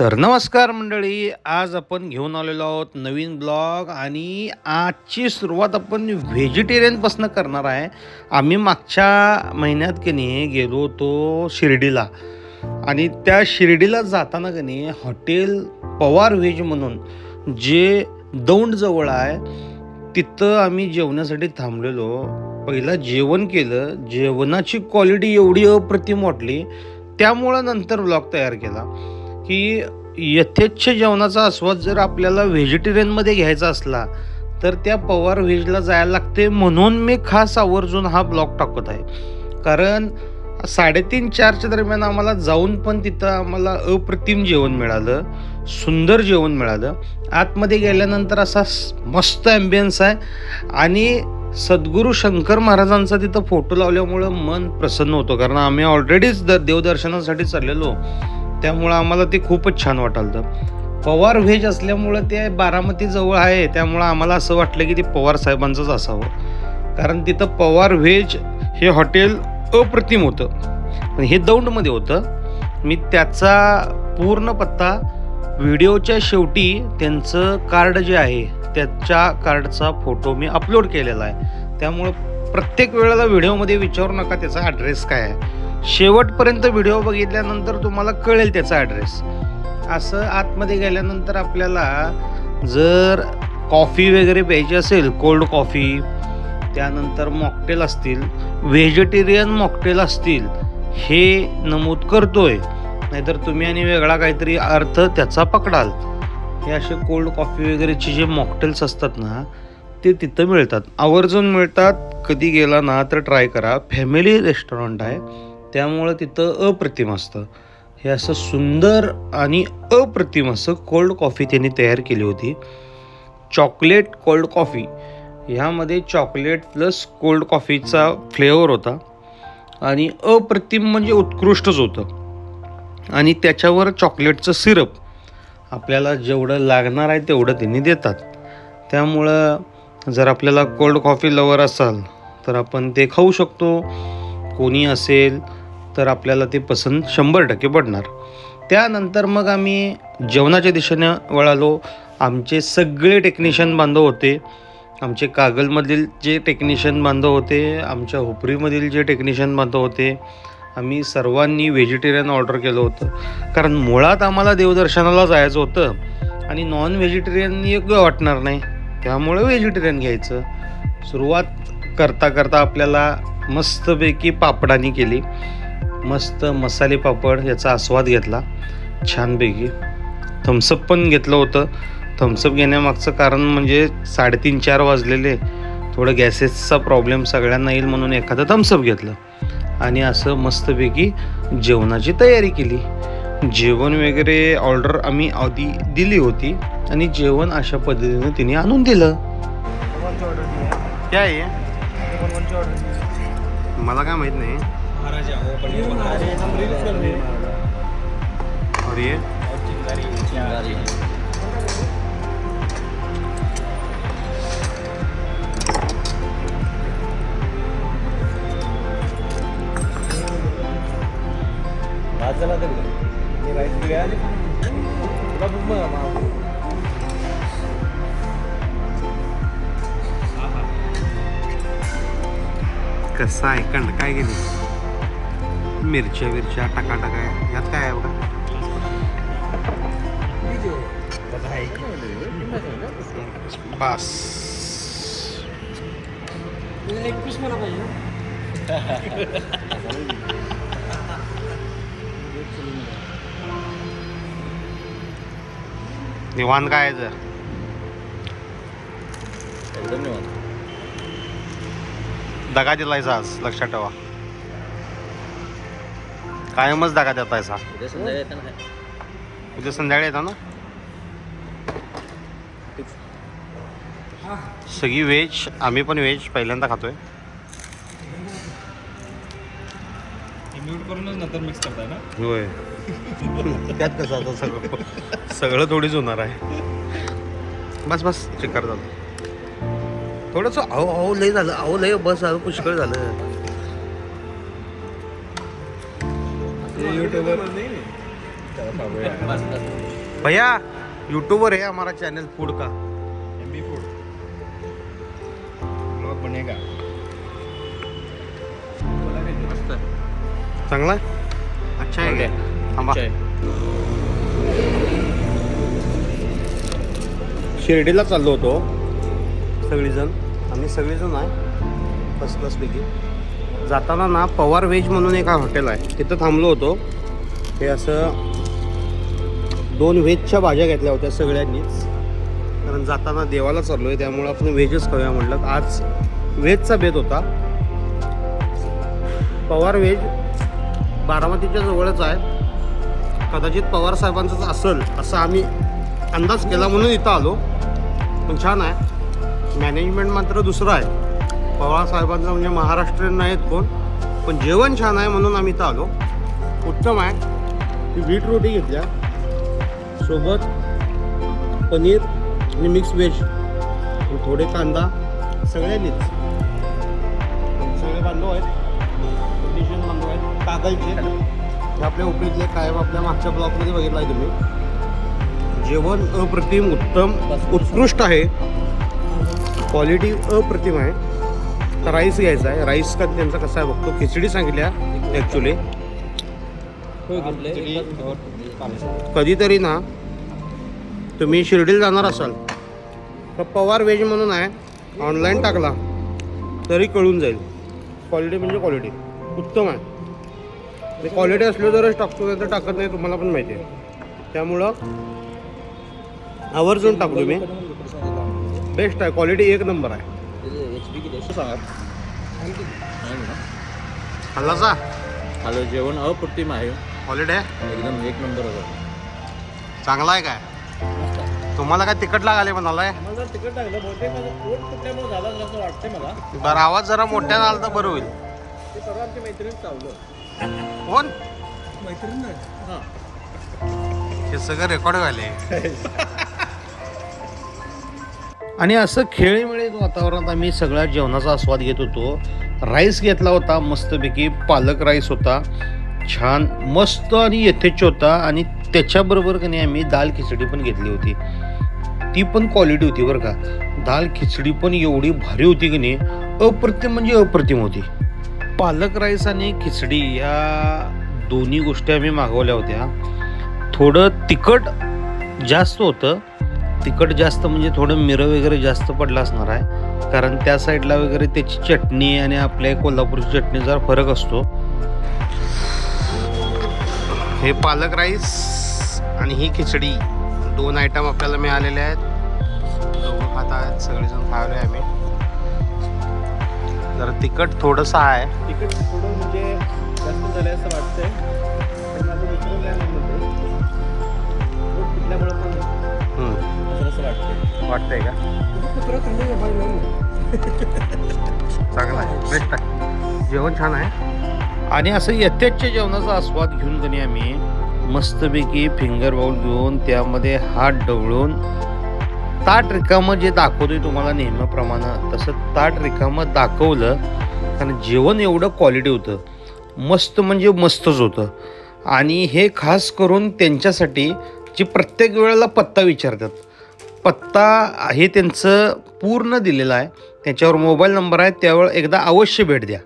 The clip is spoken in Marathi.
तर नमस्कार मंडळी आज आपण घेऊन आलेलो आहोत नवीन ब्लॉग आणि आजची सुरुवात आपण व्हेजिटेरियनपासून करणार आहे. आम्ही मागच्या महिन्यात की नाही गेलो होतो शिर्डीला आणि त्या शिर्डीला जाताना की नाही हॉटेल पवार व्हेज म्हणून जे दौंडजवळ आहे तिथं आम्ही जेवणासाठी थांबलेलो. पहिला जेवण केलं. जेवणाची क्वालिटी एवढी अप्रतिम वाटली. त्यामुळं नंतर ब्लॉग तयार केला. की यथेच्छ जेवणाचा आस्वाद जर आपल्याला व्हेजिटेरियनमध्ये घ्यायचा असला तर त्या पवार व्हेजला जायला लागते म्हणून मी खास आवर्जून हा ब्लॉग टाकत आहे. कारण साडेतीन चारच्या दरम्यान आम्हाला जाऊन पण तिथं आम्हाला अप्रतिम जेवण मिळालं सुंदर जेवण मिळालं. आतमध्ये गेल्यानंतर असा मस्त ॲम्बियन्स आहे आणि सद्गुरू शंकर महाराजांचा तिथं फोटो लावल्यामुळं मन प्रसन्न होतं. कारण आम्ही ऑलरेडीच द देवदर्शनासाठी चाललेलो. त्यामुळं आम्हाला ते खूपच छान वाटालं पवार व्हेज असल्यामुळं ते बारामती जवळ आहे त्यामुळं आम्हाला असं वाटलं की ते पवार साहेबांचंच असावं. कारण तिथं पवार व्हेज हे हॉटेल अप्रतिम होतं. पण हे दौंडमध्ये होतं. मी त्याचा पूर्ण पत्ता व्हिडिओच्या शेवटी त्यांचं कार्ड जे आहे त्याच्या कार्डचा फोटो मी अपलोड केलेला आहे. त्यामुळं प्रत्येक वेळेला व्हिडिओमध्ये विचारू नका त्याचा ॲड्रेस काय आहे. शेवटपर्यंत व्हिडिओ बघितल्यानंतर तुम्हाला कळेल त्याचा ॲड्रेस असं आतमध्ये गेल्यानंतर आपल्याला जर कॉफी वगैरे प्यायची असेल कोल्ड कॉफी त्यानंतर मॉकटेल असतील व्हेजिटेरियन मॉकटेल असतील हे नमूद करतोय. नाहीतर तुम्ही आणि वेगळा काहीतरी अर्थ त्याचा पकडाल. हे असे कोल्ड कॉफी वगैरेचे जे मॉकटेल्स असतात ना ते तिथं मिळतात. आवर्जून मिळतात. कधी गेला ना तर ट्राय करा. फॅमिली रेस्टॉरंट आहे. त्यामुळं तिथं अप्रतिम असतं. हे असं सुंदर आणि अप्रतिम असं कोल्ड कॉफी त्यांनी तयार केली होती. चॉकलेट कोल्ड कॉफी ह्यामध्ये चॉकलेट प्लस कोल्ड कॉफीचा फ्लेवर होता. आणि अप्रतिम म्हणजे उत्कृष्टच होतं. आणि त्याच्यावर चॉकलेटचं सिरप आपल्याला जेवढं लागणार आहे तेवढं त्यांनी देतात. त्यामुळं जर आपल्याला कोल्ड कॉफी लवर असाल तर आपण ते खाऊ शकतो. कोणी असेल तर आपल्याला ते पसंत शंभर टक्के पडणार. त्यानंतर मग आम्ही जेवणाच्या दिशेने वळालो. आमचे सगळे टेक्निशियन बांधव होते. आमचे कागलमधील जे टेक्निशियन बांधव होते आमच्या हुपरीमधील जे टेक्निशियन बांधव होते आम्ही सर्वांनी व्हेजिटेरियन ऑर्डर केलं होतं. कारण मुळात आम्हाला देवदर्शनाला जायचं होतं आणि नॉन व्हेजिटेरियन योग्य वाटणार नाही. त्यामुळे व्हेजिटेरियन घ्यायचं. सुरुवात करता करता आपल्याला मस्तपैकी पापडानी केली. मस्त मसाले पापड याचा आस्वाद घेतला. छानपैकी. थम्सअप पण घेतलं होतं. थम्सअप घेण्यामागचं कारण म्हणजे साडेतीन चार वाजलेले. थोडं गॅसेसचा प्रॉब्लेम सगळ्यांना येईल म्हणून एखादं थम्सअप घेतलं. आणि असं मस्तपैकी जेवणाची तयारी केली. जेवण वगैरे ऑर्डर आम्ही आधी दिली होती आणि जेवण अशा पद्धतीने तिने आणून दिलं. काय आहे? मला काय माहीत नाही. और ये? कसा आहे? कंड काय गेली मिरच्या विरच्या टाका टाका यात काय आहे बघा? बस. निवांत काय आहे जर? दगा दिलायचा आज लक्षात ठेवा. कायमच दगा देतायचा उद्या संध्याकाळी येतो ना? सगळी व्हेज आम्ही पण व्हेज पहिल्यांदा खातोय. म्यूट करूनच नंतर मिक्स करताय ना? होय. त्यात कसं आता सगळं? सगळं थोडीच होणार आहे. बस बस चिकार झालं. थोडंसं अहो अहो लय झालं. अहो लय बस झालं पुष्कळ झालं. युट्यूबर भैया यूट्यूबर है हमारा चैनल फूड का एम बी फूड ब्लॉग बनेगा काय? मस्त चांगला? अच्छा आहे Okay. का? थांबा. शिर्डीला चाललो होतो सगळीजण आम्ही सगळेजण आहे फर्स्ट क्लासपैकी जाताना ना पवार व्हेज म्हणून एक हॉटेल आहे. तिथं थांबलो होतो. हे असं दोन व्हेजच्या भाज्या घेतल्या होत्या सगळ्यांनीच. कारण जाताना देवाला चाललो आहे त्यामुळं आपण व्हेजच खाऊया म्हटलं. आज व्हेजचा बेत होता. पवार व्हेज बारामतीच्या जवळच आहे. कदाचित पवार साहेबांचंच असेल असं आम्ही अंदाज केला म्हणून इथं आलो. पण छान आहे. मॅनेजमेंट मात्र दुसरं आहे. पवारसाहेबांचं म्हणजे महाराष्ट्रीयन नाहीत कोण पण जेवण छान आहे म्हणून आम्ही इथं आलो. उत्तम आहे. ती बीट रोटी घेतल्या. सोबत पनीर आणि मिक्स व्हेज थोडे कांदा. सगळ्यांनीच सगळे बांधव आहेत. डिशन बांधव आहेत. कागलचे. हे आपल्या उपरीतले कायम आपल्या मागच्या ब्लॉकमध्ये बघितला आहे तुम्ही. जेवण अप्रतिम उत्तम उत्कृष्ट आहे. क्वालिटी अप्रतिम आहे. तर राईस घ्यायचा आहे. राईस का त्यांचा कसा आहे बघतो. खिचडी सांगितल्या ॲक्च्युली कधीतरी ना तुम्ही शिर्डीला जाणार असाल तर पवार व्हेज म्हणून आहे ऑनलाईन टाकला तरी कळून जाईल. क्वालिटी म्हणजे क्वालिटी उत्तम आहे. क्वालिटी असली तरच टाकतो नाही तर टाकत नाही तुम्हाला पण माहिती आहे. त्यामुळं आवर्जून टाकतो मी बेस्ट आहे. क्वालिटी एक नंबर आहे. हल्लाचा हॅलो जेवण अप्रतिम आहे. आहे एकदम एक नंबर होतं चांगला आहे काय? तुम्हाला काय तिकट लागाले म्हणालाय मला जर तिकट लागलं बहुतेक माझं पोट कुठल्यामुळे झालं असं वाटतंय मला. बरं आवाज जरा मोठ्यानं आला तर बरं होईल. ते परवा आमच्या मैत्रिणीत चावलं. कोण? मैत्रीण हां हे सगळं रेकॉर्ड व्हायले आणि असं खेळीमेळी वातावरणात आम्ही सगळ्या जेवणाचा आस्वाद घेत होतो. राईस घेतला होता मस्तपैकी पालक राईस होता. छान मस्त आणि यथेच होता आणि त्याच्याबरोबर का नाही आम्ही दाल खिचडी पण घेतली होती. ती पण क्वालिटी होती बरं का. दाल खिचडी पण एवढी भारी होती की नाही अप्रतिम म्हणजे अप्रतिम होती. पालक राईस आणि खिचडी या दोन्ही गोष्टी आम्ही मागवल्या होत्या. थोडं तिखट जास्त होतं तिखट जास्त म्हणजे थोडं मिरं वगैरे जास्त पडला असणार आहे. कारण त्या साईडला वगैरे त्याची चटणी आणि आपल्या कोल्हापूरची चटणी जरा फरक असतो. हे पालक राईस आणि ही खिचडी दोन आयटम आपल्याला मिळालेले आहेत. दोघं खात आहेत सगळेजण खावले आम्ही. जरा तिखट थोडंसं आहे. तिखट थोडं म्हणजे जास्त झालं असं वाटतंय. असं वाटतंय. का. चांगला आहे. बेस्ट आहे. जेवण छान आहे? आणि असं यथेच्छ जेवणाचा आस्वाद घेऊन कधी आम्ही मस्तपैकी फिंगर बाउल घेऊन त्यामध्ये हात डवळून ताट रिकामं जे दाखवतोय तुम्हाला नेहमीप्रमाणे तसं ताट रिकामं दाखवलं कारण जेवण एवढं क्वालिटी होतं. मस्त म्हणजे मस्तच होतं. आणि हे खास करून त्यांच्यासाठी जे प्रत्येक वेळेला पत्ता विचारतात. पत्ता हे त्यांचं पूर्ण दिलेलं आहे. त्याच्यावर मोबाईल नंबर आहे. त्यावर एकदा अवश्य भेट द्या.